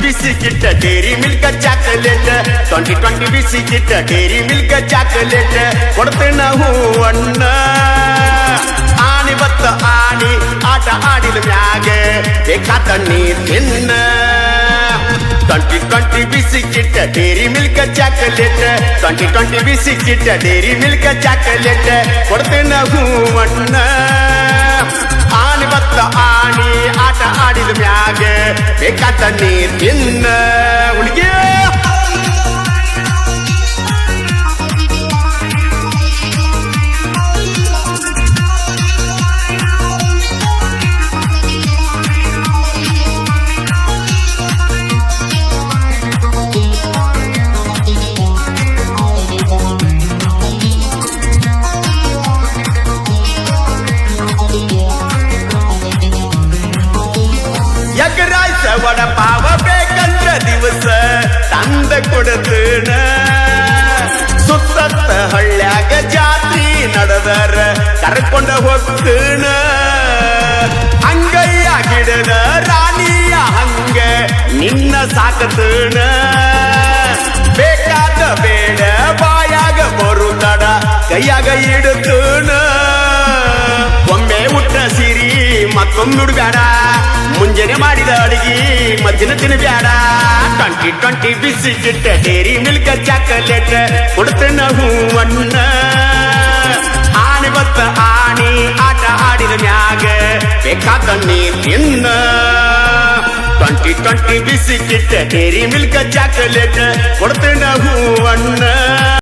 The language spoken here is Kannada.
ಬಿಸಿಕಿಟ್ಟ dairy milk chocolate twenty twenty ಬಿಸಿಕಿಟ್ಟ dairy milk chocolate ಕೊಡ್ತೇನ ಹೂವಣ್ಣ ಆಣಿ ಬತ್ತ ಆಣಿ, ಆಟ ಆಡಿದ ಮ್ಯಾಗೆ ಬೇಕಾದ ನೀರ್ ತಿನ್ನ. Twenty twenty biscuit dairy milk chocolate twenty twenty biscuit dairy milk chocolate ಕೊಡ್ತೇನ ಆಣಿ ಬತ್ತ ಆಣಿ ಆಡಿದ ಬೇಕಾದ ನೀರ್ ತಿನ್ನ ಹುಡುಗಿ ವಡ ಪಾವ ಬೇಕಂದ್ರ ದಿವಸ ತಂದ ಕೊಡತನ. ಸುತ್ತತ್ತ ಹಳ್ಳ್ಯಾಗ ಜಾತ್ರಿ ನಡೆದರ ಕರ್ಕೊಂಡ ಹೋಗ್ತನ. ಅಂಗಯ್ಯ ಗಿಡದ ರಾಣಿಯ ಹಂಗ ನಿನ್ನ ಸಾಕತನ. ಬೇಕಾದ ಬೇಡ ಬಾಯಾಗ ಬರುತ್ತಡ ಕೈಯಾಗ ಇಡುತ್ತನ ಒಮ್ಮೆ ಹುಟ್ಟ ಸಿರಿ ಮತ್ತೊಂದು ನುಡ್ಬ್ಯಾಡ ಮುಂಜಾನೆ ಮಾಡಿದ ಅಡಿಗೆ, ಮಧ್ಯಾಹ್ನ ತಿನ್ಬ್ಯಾಡ twenty twenty biscuit dairy milk chocolate, ಕೊಡ್ತೇನ ಹೂವನ್ನ. ಆನೆ ಬತ್ತ ಆಣಿ, ಆಟ ಆಡಿದ ಮ್ಯಾಗ ಬೇಕಾದ ನೀ ತಿನ್ನ twenty twenty biscuit dairy milk chocolate, ಕೊಡ್ತೇನ Huvanna